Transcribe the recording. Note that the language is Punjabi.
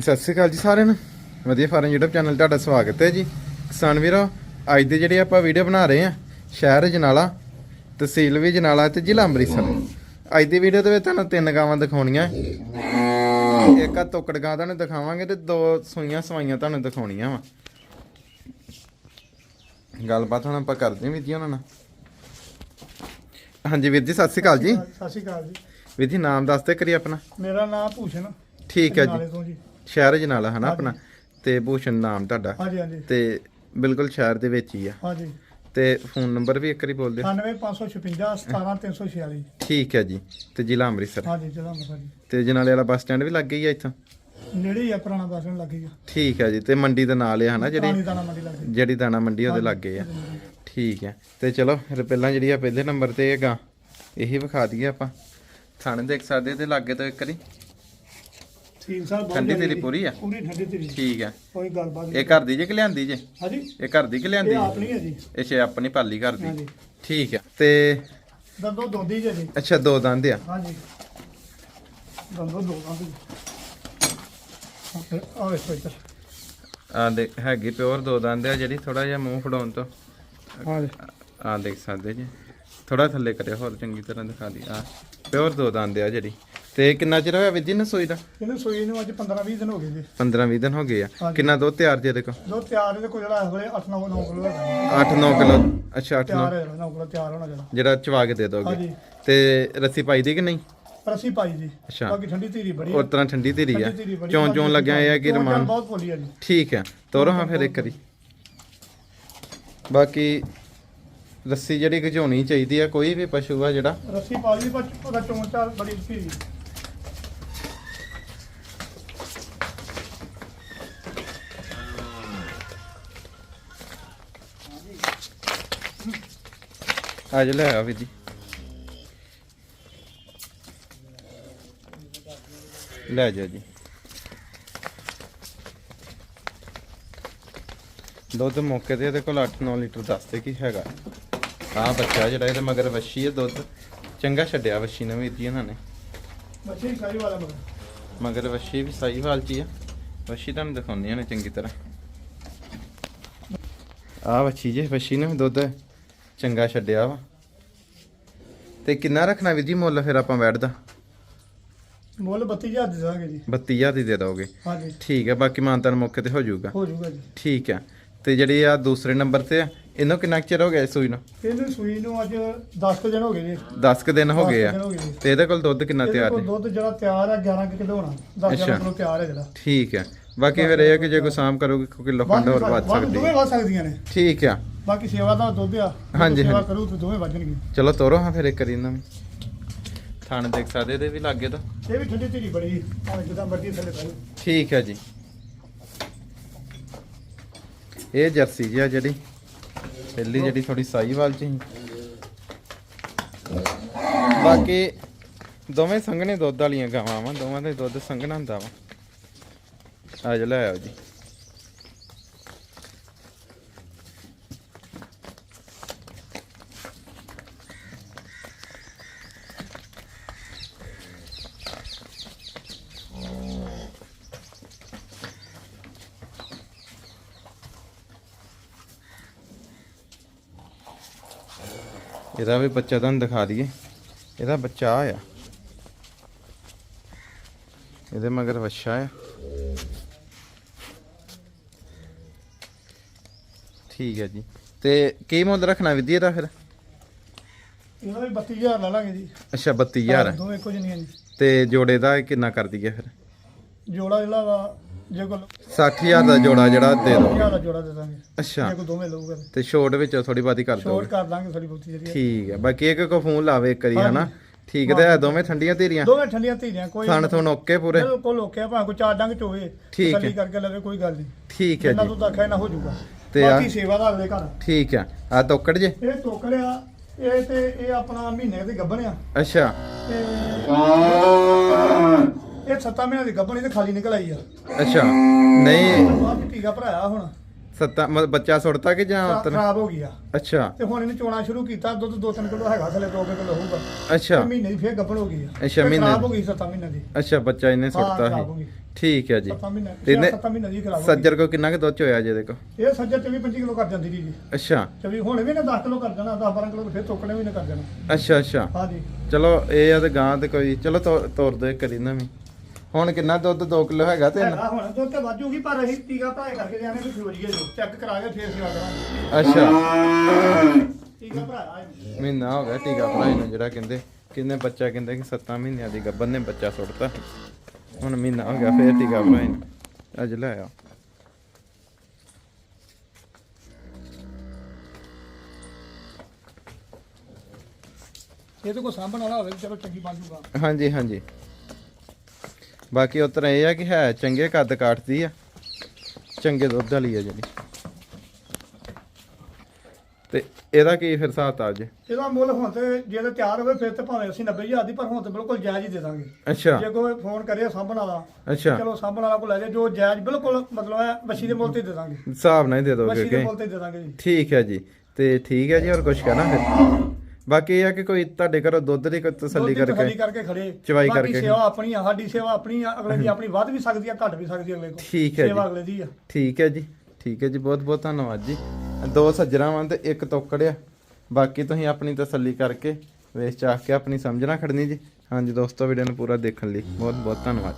ਸਤਿ ਸ਼੍ਰੀ ਅਕਾਲ ਜੀ ਸਾਰਿਆਂ ਨੂੰ। ਵਧੀਆ ਫਾਰਮ YouTube ਚੈਨਲ ਤੁਹਾਡਾ ਸਵਾਗਤ ਹੈ ਜੀ। ਕਿਸਾਨ ਵੀਰੋ ਅੱਜ ਦੇ ਜਿਹੜੇ ਆਪਾਂ ਵੀਡੀਓ ਬਣਾ ਰਹੇ ਆ ਸ਼ਹਿਰ ਜਨਾਲਾ ਤਹਿਸੀਲ ਵੀ ਜਨਾਲਾ ਤੇ ਜ਼ਿਲ੍ਹਾ ਅੰਮ੍ਰਿਤਸਰ। ਅੱਜ ਦੀ ਵੀਡੀਓ ਦੇ ਵਿੱਚ ਤੁਹਾਨੂੰ ਤਿੰਨ ਗਾਵਾਂ ਦਿਖਾਉਣੀਆਂ। ਇੱਕ ਆ ਤੋਕੜ ਗਾਂ ਤੁਹਾਨੂੰ ਦਿਖਾਵਾਂਗੇ ਤੇ ਦੋ ਸੂਈਆਂ ਸਵਾਈਆਂ ਤੁਹਾਨੂੰ ਦਿਖਾਉਣੀਆਂ ਵਾ। ਗੱਲਬਾਤ ਹੁਣ ਆਪਾਂ ਕਰਦੇ ਵੀਰ ਜੀ ਉਹਨਾਂ ਨਾਲ। ਹਾਂਜੀ ਵੀਰ ਜੀ ਸਤਿ ਸ਼੍ਰੀ ਅਕਾਲ ਜੀ। ਸਤਿ ਸ਼੍ਰੀ ਅਕਾਲ ਜੀ। ਵੀਰ ਜੀ ਨਾਮ ਦੱਸ ਦੇ ਕਰੀ ਆਪਣਾ। ਮੇਰਾ ਨਾਮ ਭੂਸ਼ਣ। ਠੀਕ ਹੈ ਜੀ। ਸ਼ਹਿਰ ਜਨਾਲਾ ਹਨਾ ਆਪਣਾ? ਤੇ ਭੂਸ਼ਣ ਨਾਮ ਤੁਹਾਡਾ। ਹਾਂਜੀ ਹਾਂਜੀ। ਤੇ ਬਿਲਕੁਲ ਸ਼ਹਿਰ ਦੇ ਵਿੱਚ ਹੀ ਆ। ਹਾਂਜੀ। ਤੇ ਫੋਨ ਨੰਬਰ ਵੀ ਇੱਕ ਵਾਰੀ ਬੋਲ ਦਿਓ। 98556 17346 ਠੀਕ ਹੈ ਜੀ। ਤੇ ਜ਼ਿਲ੍ਹਾ ਅੰਮ੍ਰਿਤਸਰ। ਹਾਂਜੀ ਜ਼ਿਲ੍ਹਾ ਅੰਮ੍ਰਿਤਸਰ ਜੀ। ਤੇ ਜਨਾਲੇ ਵਾਲਾ ਬੱਸ ਸਟੈਂਡ ਵੀ ਲੱਗ ਗਈ ਆ ਇੱਥੋਂ? ਨੇੜੇ ਹੀ ਆ ਪੁਰਾਣਾ ਬੱਸ ਨੂੰ ਲੱਗੀ ਆ। ਠੀਕ ਹੈ ਜੀ। ਤੇ ਮੰਡੀ ਦੇ ਨਾਲ ਹੀ ਹਨਾ ਜਿਹੜੀ? ਦਾਣਾ ਮੰਡੀ ਲੱਗੀ ਜਿਹੜੀ ਦਾਣਾ ਮੰਡੀ ਉਹਦੇ ਲੱਗੇ ਆ। ਠੀਕ ਹੈ। ਤੇ ਚਲੋ ਫਿਰ ਪਹਿਲਾਂ ਜਿਹੜੀ ਆ ਪਹਿਲੇ ਨੰਬਰ ਤੇ ਹੈਗਾ ਇਹੀ ਵਿਖਾ ਦਈਏ ਆਪਾਂ। ਥਾਣੇ ਦੇਖ ਸਕਦੇ ਤੇ ਲਾਗੇ ਤੋਂ ਇੱਕ ਵਾਰੀ। ਸਾਲ ਠੰਡੀ ਤੇਰੀ ਪੂਰੀ ਆ? ਪੂਰੀ ਠੰਡੀ ਤੇਰੀ। ਠੀਕ ਹੈ ਕੋਈ ਗੱਲਬਾਤ ਇਹ ਘਰ ਦੀ ਜੇ ਕਿ ਲਿਆਂਦੀ ਜੇ? ਹਾਂਜੀ। ਇਹ ਘਰ ਦੀ ਕਿ ਲਿਆਂਦੀ ਇਹ ਆਪਣੀ ਹੈ ਜੀ। ਇਹ ਛੇ ਆਪਣੀ ਪਾਲੀ ਘਰ ਦੀ। ਹਾਂਜੀ। ਠੀਕ ਹੈ ਤੇ ਦੰਦੋ ਦੋਦੀ ਜੀ ਜੀ। ਅੱਛਾ ਦੋ ਦੰਦ ਆ। ਹਾਂਜੀ। ਦੰਦੋ ਦੋ ਦੰਦ ਆ ਵੇਖੋ ਇੱਧਰ। ਆ ਦੇਖ ਹੈਗੀ ਪਿਓਰ ਦੋ ਦੰਦ ਆ ਜਿਹੜੀ ਥੋੜਾ ਜਿਹਾ ਮੂੰਹ ਫੜਾਉਣ ਤੋਂ। ਆ ਦੇਖ ਸਕਦੇ ਜੀ। ਥੋੜਾ ਥੱਲੇ ਕਰਿਓ ਹੋਰ ਚੰਗੀ ਤਰ੍ਹਾਂ ਦਿਖਾ ਦੀ। ਆ ਪਿਓਰ ਦੋ ਦੰਦ ਆ ਜਿਹੜੀ। ਤੇ ਕਿੰਨਾ ਚਿਰ ਹੋਇਆ ਵਿਜੀ ਸੋਈ ਦਾ? ਇਹਨੂੰ ਸੋਈ ਨੂੰ ਅੱਜ 15 20 ਦਿਨ ਹੋ ਗਏ ਜੀ। 15 20 ਦਿਨ ਹੋ ਗਏ ਆ। ਹਾਂਜੀ। ਕਿੰਨਾ ਦੁੱਧ ਤਿਆਰ ਜੇ ਦੇਖੋ? ਦੋ ਤਿਆਰ ਇਹਦੇ ਕੋਲ ਜਿਹੜਾ ਇਸ ਵੇਲੇ 8 9 9 ਕਿਲੋ ਹੈਗਾ 8 9 ਕਿਲੋ। ਅੱਛਾ 8 9 ਤਿਆਰ ਹੈ 9 ਕਿਲੋ ਤਿਆਰ ਹੋਣਾ ਜਿਹੜਾ। ਜਿਹੜਾ ਚਵਾ ਕੇ ਦੇ ਦੋਗੇ। ਹਾਂਜੀ। ਤੇ ਰੱਸੀ ਪਾਈ ਦੀ ਕਿ ਨਹੀਂ? ਪਰ ਅਸੀਂ ਪਾਈ ਜੀ। ਅੱਛਾ। ਬਾਕੀ ਠੰਡੀ ਧੀਰੀ ਬੜੀ ਉਸ ਤਰ੍ਹਾਂ ਠੰਡੀ ਧੀਰੀ ਆ। ਠੰਡੀ ਧੀਰੀ ਬੜੀ ਚੋਂ ਚੋਂ ਲੱਗਿਆ ਇਹ ਆ ਕਿ ਚੋਂ ਰਮਾਨ? ਬਹੁਤ ਭੋਲੀ ਆ ਜੀ। ਠੀਕ ਹੈ। ਤੋਰੋ ਹਾਂ ਫਿਰ ਇੱਕ ਵਾਰੀ। ਬਾਕੀ ਰੱਸੀ ਜਿਹੜੀ ਘਿਚਾਉਣੀ ਚਾਹੀਦੀ ਆ ਕੋਈ ਵੀ ਪਸ਼ੂ ਆ ਜਿਹੜਾ? ਰੱਸੀ ਪਾ ਲਈ ਪਰ ਉਹਦਾ ਬੜੀ ਧੀਰੀ। ਅੱਜ ਲੈ ਆ ਵੀਰ ਜੀ। ਲੈ ਜਾ ਜੀ। ਦੁੱਧ ਮੌਕੇ ਤੇ ਇਹਦੇ ਕੋਲ 8-9 ਲੀਟਰ ਦੱਸਦੇ ਕੀ ਹੈਗਾ। ਆਹ ਬੱਚਾ ਜਿਹੜਾ ਇਹਦੇ ਮਗਰ ਵੱਛੀ ਹੈ ਦੁੱਧ। ਚੰਗਾ ਛੱਡਿਆ ਵੱਛੀ ਨੇ ਵੀਰ ਜੀ ਇਹਨਾਂ ਨੇ। ਬੱਚੇ ਸਾਰੀ ਵਾਲਾ ਮਗਰ। ਮਗਰ ਵੱਛੀ ਵੀ ਸਾਈਵਾਲ ਚ ਹੀ ਆ। ਵੱਛੀ ਤੁਹਾਨੂੰ ਦਿਖਾਉਂਦੀਆਂ ਨੇ ਚੰਗੀ ਤਰ੍ਹਾਂ। ਆਹ ਵੱਛੀ ਜੇ ਵੱਛੀ ਨੇ ਵੀ ਦੁੱਧ। ਚੰਗਾ ਛੱਡਿਆ ਵਾ। ਤੇ ਕਿੰਨਾ ਰੱਖਣਾ ਵੀਰ ਜੀ ਮੁੱਲ ਫਿਰ ਆਪਾਂ ਬੈਠਦਾ ਮੁੱਲ 32000 ਦੇ ਦਾਂਗੇ ਜੀ। 32000 ਦੀ ਦੇ ਦੋਗੇ। ਹਾਂਜੀ। ਠੀਕ ਹੈ ਬਾਕੀ ਮਾਨਤਾਨ ਮੌਕੇ ਤੇ ਹੋ ਜਾਊਗਾ। ਹੋ ਜਾਊਗਾ ਜੀ। ਠੀਕ ਹੈ ਤੇ ਜਿਹੜੀ ਆ ਦੂਸਰੇ ਨੰਬਰ ਤੇ ਆ ਇਹਨੂੰ ਕਿੰਨਾ ਕੁ ਚਿਰ ਹੋ ਗਿਆ ਇਸ ਸੂਈ ਨੂੰ? ਇਹਨੂੰ ਸੂਈ ਨੂੰ ਅੱਜ 10 ਕੁ ਦਿਨ ਹੋ ਗਏ ਜੀ। 10 ਕੁ ਦਿਨ ਹੋ ਗਏ ਆ। ਹੋ ਤੇ ਇਹਦੇ ਕੋਲ ਦੁੱਧ ਕਿੰਨਾ ਤਿਆਰ ਜੀ? ਦੁੱਧ ਜਿਹੜਾ ਤਿਆਰ ਹੈ 11 ਕਿ ਕਿਲੋ ਹੋਣਾ। 10 ਅੱਛਾ। 11 ਕਿਲੋ ਤਿਆਰ ਹੈ ਜਿਹੜਾ। ਠੀਕ ਹੈ ਬਾਕੀ ਫਿਰ ਇਹ ਆ ਕਿ ਜੇ ਕੋਈ ਸਾਮ ਕਰੋਗੇ ਕੋਈ ਕਿਲੋ ਖੰਡ ਹੋਰ ਵੱਧ ਸਕਦੀ ਦੋਵੇਂ ਹੈ ਵੱਧ ਸਕਦੀਆਂ ਨੇ। ਠੀਕ ਆ। ਬਾਕੀ ਸੇਵਾ ਦਾ ਦੁੱਧ ਆ ਹਾਂਜੀ, ਸੇਵਾ ਹਾਂਜੀ। ਕਰੂ ਤਾਂ ਦੋਵੇਂ ਵੱਜਣਗੇ। ਚਲੋ ਤੋਰੋ ਹਾਂ ਫਿਰ ਇੱਕ ਵਾਰੀ ਇਹਨਾਂ ਨੂੰ। ਥਣ ਦੇਖ ਸਕਦੇ ਇਹਦੇ ਵੀ ਲੱਗੇ ਤਾਂ। ਇਹ ਵੀ ਠੰਡੀ ਧੀਰੀ ਬੜੀ ਭਾਵੇਂ ਜਿੱਦਾਂ ਮਰਜ਼ੀ ਥੱਲੇ ਪੈ ਜਾਓ। ਠੀਕ ਹੈ ਜੀ। ਇਹ ਜਰਸੀ ਜੀ ਆ ਜਿਹੜੀ ਪਹਿਲੀ ਜਿਹੜੀ ਥੋੜੀ ਸਾਈਵਾਲ ਚ ਸੀ ਬਾਕੀ ਦੋਵੇਂ ਸੰਘਣੇ ਦੁੱਧ ਵਾਲੀਆਂ ਗਾਵਾਂ ਵਾ ਦੋਵਾਂ ਦਾ ਹੀ ਦੁੱਧ ਸੰਘਣਾ ਹੁੰਦਾ ਵਾ। ਆ ਜਾ ਲੈ ਆਓ ਜੀ। ਇਹਦਾ ਵੀ ਬੱਚਾ ਤੁਹਾਨੂੰ ਦਿਖਾ ਦਈਏ। ਇਹਦਾ ਬੱਚਾ ਆ। ਆ ਇਹਦੇ ਮਗਰ ਵੱਛਾ ਆ। ਠੀਕ ਹੈ ਜੀ। ਤੇ ਕੀ ਮੁੱਲ ਰੱਖਣਾ ਵਿਧੀ ਇਹਦਾ ਫਿਰ? ਇਹਦਾ ਵੀ 32000 ਲਾ ਲਾਂਗੇ ਜੀ। ਅੱਛਾ 32000 ਹੈ। ਦੋਵੇਂ ਇੱਕੋ ਜਿਹੀਆਂ ਜੀ। ਤੇ ਜੋੜੇ ਦਾ ਕਿੰਨਾ ਕਰ ਦਈਏ ਫਿਰ? ਜੋੜਾ ਜਿਹੜਾ ਵਾ ਜੇ ਕੋਲ 60000 ਦਾ ਜੋੜਾ ਜਿਹੜਾ ਦੇ ਦੋ 30000 ਦਾ ਜੋੜਾ ਦੇ ਦਾਂਗੇ। ਅੱਛਾ। ਜੇ ਕੋਈ ਦੋਵੇਂ ਲਊਗਾ ਤਾਂ। ਤੇ ਛੋਟ ਵਿੱਚ ਥੋੜੀ ਬਾਤੀ ਕਰ ਛੋਟ ਦੋਗੇ ਕਰ ਦਾਂਗੇ ਥੋੜੀ ਬਹੁਤੀ ਜਿਹੜੀ ਹੈ। ਠੀਕ ਹੈ ਬਾਕੀ ਇੱਕ ਕੋ ਫੋਨ ਲਾਵੇ ਇੱਕ ਵਾਰੀ ਹਨਾ? ਠੀਕ ਤੇ ਹੈ ਦੋਵੇਂ ਠੰਡੀਆਂ ਧੀਰੀਆਂ? ਦੋਵੇਂ ਠੰਡੀਆਂ ਧੀਰੀਆਂ ਕੋਈ ਥਣ ਥਣ ਓਕੇ ਪੂਰੇ? ਬਿਲਕੁਲ ਓਕੇ ਭਾਵੇਂ ਕੋਈ ਚਾਰ ਡੰਗ ਚੋਵੇ ਠੀਕ ਹੈ। ਤਸੱਲੀ ਕਰਕੇ ਲਵੇ ਕੋਈ ਗੱਲ ਨਹੀਂ। ਠੀਕ ਹੈ ਜਿੰਨਾ ਜੀ। ਤੂੰ ਆਖਿਆ ਨਾ ਹੋ ਜਾਊਗਾ। ਤੇ ਆ- ਬਾਕੀ ਸੇਵਾ ਦਾ ਅਗਲੇ ਘਰ। ਠੀਕ ਹੈ ਆ ਤੋਕੜ ਜੇ? ਇਹ ਟੋਕਰਿਆ ਇਹ ਤੇ ਇਹ ਆਪਣਾ ਮਹੀਨੇ ਦੀ ਗੱਭਣ ਆ। ਅੱਛਾ। ਤੇ ਇਹ 7 ਮਹੀਨਿਆਂ ਦੀ ਗੱਭਣ ਤੇ ਖਾਲੀ ਨਿਕਲ ਆਈ ਆ। ਅੱਛਾ ਨਹੀਂ। ਬਾਅਦ ਚ ਟੀਕਾ ਭਰਾਇਆ ਹੁਣ। ਸੱਤਾ ਮਤਲਬ ਬੱਚਾ ਸੁੱਟਤਾ ਕਿ ਜਾਂ ਖਰਾ- ਉਤਰ ਖਰਾਬ ਹੋ ਗਈ ਆ। ਅੱਛਾ। ਤੇ ਹੁਣ ਇਹਨੇ ਚੋਣਾ ਸ਼ੁਰੂ ਕੀਤਾ ਦੁੱਧ 2-3 ਕਿਲੋ ਹੈਗਾ ਥਲੇ 2 ਕਿਲੋ ਹੋਊਗਾ। ਅੱਛਾ। ਤੇ ਮਹੀਨੇ ਦੀ ਫੇਰ ਗੱਭਣ ਹੋ ਗਈ ਆ। ਅੱਛਾ, ਤੇ ਮਹੀਨੇ ਖਰਾਬ। ਹੋ ਗਈ 7 ਮਹੀਨੇ ਦੀ। ਅੱਛਾ ਬੱਚਾ ਇਹਨੇ ਸੁੱਟਤਾ ਖਰਾਬ ਹੋ ਸੀ ਗਈ। ਠੀਕ ਹੈ ਜੀ। 7 ਮਹੀਨੇ ਤੇ ਇਹਨੇ 7 ਮਹੀਨੇ ਦੀ ਖਰਾਬ ਹੋ ਸੱਜਰ ਕੋ ਕਿੰਨਾ ਕੁ ਦੁੱਧ ਚੋਇਆ ਜੇ ਦੇਖੋ? ਗਈ ਇਹ ਸੱਜਰ 24 25 ਕਿਲੋ ਕਰ ਜਾਂਦੀ ਜੀ। ਅੱਛਾ। ਚਵੀ ਹੁਣ ਵੀ ਨੇ 10 ਕਿਲੋ ਕਰ ਜਾਣਾ 10 12 ਕਿਲੋ ਫੇਰ ਚੁੱਕਣੇ ਵੀ ਨੇ ਕਰ ਜਾਣਾ। ਅੱਛਾ ਅੱਛਾ। ਹਾਂਜੀ ਚਲੋ ਇਹ ਆ ਤੇ ਗਾਂ ਤੇ ਕੋਈ ਚਲੋ ਤੋਰ ਤੋਰ ਦੇ ਕਰੀ ਨਾ। ਵੀ ਹੁਣ ਕਿੰਨਾ ਦੁੱਧ 2 ਕਿਲੋ ਹੈਗਾ ਤੇ ਹੈਗਾ ਹੁਣ ਦੁੱਧ ਤੇ ਵਾਜੂਗੀ ਪਰ ਅਸੀਂ ਟੀਕਾ ਭਰਾਏ ਕਰਕੇ ਜਾਣੇ ਵੀ ਫਿਰੋਜੀਏ ਜੋ। ਚੈੱਕ ਕਰਾ ਕੇ ਫੇਰ ਸੇਵਾ ਕਰਾਂਗੇ। ਅੱਛਾ। ਟੀਕਾ ਭਰਾਇਆ ਹੈ। ਮਹੀਨਾ ਹੋ ਗਿਆ ਟੀਕਾ ਭਰਾਈ ਨੂੰ ਜਿਹੜਾ ਕਹਿੰਦੇ ਕਿੰਨੇ ਬੱਚਾ ਕਹਿੰਦੇ ਕਿ 7 ਮਹੀਨਿਆਂ ਦੀ ਗੱਭਣ ਨੇ ਬੱਚਾ ਸੁੱਟਤਾ। ਹੁਣ ਮਹੀਨਾ ਹੋ ਗਿਆ ਫੇਰ ਟੀਕਾ ਭਰਾਈ ਨੂੰ ਅੱਜ ਲੈ ਆ। ਇਹ ਤਾਂ ਕੋਈ ਸਾਂਭਣ ਵਾਲਾ ਹੋਵੇ ਤਾਂ ਚਲੋ ਚੰਗੀ ਬਣ ਜੂਗਾ। ਹਾਂਜੀ ਹਾਂਜੀ। ਬਾਕੀ ਉਤਰ ਇਹ ਆ ਕਿ ਹੈ ਚੰਗੇ ਕੱਦ ਕਾਟਦੀ ਆ। ਚੰਗੇ ਦੁੱਧ ਵਾਲੀ ਆ ਜਿਹੜੀ। ਤੇ ਇਹਦਾ ਕੀ ਫਿਰ ਹਿਸਾਬ ਆ ਜੇ? ਇਹਦਾ ਮੁੱਲ ਹੁਣ ਤੇ ਜੇ ਤੇ ਤਿਆਰ ਹੋਵੇ ਫਿਰ ਤੇ ਭਾਵੇਂ ਅਸੀਂ 90000 ਦੀ ਪਰ ਹੁਣ ਤੇ ਬਿਲਕੁਲ ਜਾਇਜ਼ ਹੀ ਦੇ ਦਾਂਗੇ। ਅੱਛਾ। ਜੇ ਕੋਈ ਫੋਨ ਕਰੇ ਸਾਂਭਣ ਵਾਲਾ ਅੱਛਾ। ਚਲੋ ਸਾਂਭਣ ਵਾਲਾ ਕੋਲ ਲੈ ਜਾ ਜੋ ਜਾਇਜ਼ ਬਿਲਕੁਲ ਮਤਲਬ ਹੈ ਬੱਚੀ ਦੇ ਮੁੱਲ ਤੇ ਦੇ ਦਾਂਗੇ। ਹਿਸਾਬ ਨਾਲ ਹੀ ਦੇ ਦੋਗੇ ਬੱਚੀ ਦੇ ਕਿ ਮੁੱਲ ਤੇ ਦੇ ਦਾਂਗੇ ਜੀ। ਠੀਕ ਹੈ ਜੀ। ਤੇ ਠੀਕ ਹੈ ਜੀ ਹੋਰ ਕੁਝ ਕਹਿਣਾ ਫਿਰ? ਬਾਕੀ ਇਹ ਆ ਕਿ ਕੋਈ ਤੁਹਾਡੇ ਘਰੋਂ ਦੁੱਧ ਦੀ ਕੋਈ ਤਸੱਲੀ ਕਰਕੇ ਕਰਕੇ ਖੜੇ। ਚਵਾਈ ਬਾਕੀ ਕਰਕੇ। ਸੇਵਾ ਆਪਣੀ ਆ ਸਾਡੀ ਸੇਵਾ ਆਪਣੀ ਆ ਅਗਲੇ ਦੀ ਆਪਣੀ ਵੱਧ ਵੀ ਸਕਦੀ ਆ ਘਟ ਵੀ ਸਕਦੀ ਆ ਅਗਲੇ ਕੋਲ। ਠੀਕ ਹੈ ਸੇਵਾ ਜੀ। ਅਗਲੇ ਦੀ ਆ। ਠੀਕ ਹੈ ਜੀ ਠੀਕ ਹੈ ਜੀ ਬਹੁਤ ਬਹੁਤ ਧੰਨਵਾਦ ਜੀ। ਦੋ ਸੱਜਣਾ ਵਾਂ ਤੇ ਇੱਕ ਤੋਕੜ ਆ। ਬਾਕੀ ਤੁਸੀਂ ਆਪਣੀ ਤਸੱਲੀ ਕਰਕੇ ਵੇਚ ਚਾਖ ਕੇ ਆਪਣੀ ਸਮਝਣਾ ਖੜਨੀ ਜੀ। ਹਾਂਜੀ ਦੋਸਤੋ ਵੀਡੀਓ ਨੂੰ ਪੂਰਾ ਦੇਖਣ ਲਈ ਬਹੁਤ ਬਹੁਤ ਧੰਨਵਾਦ।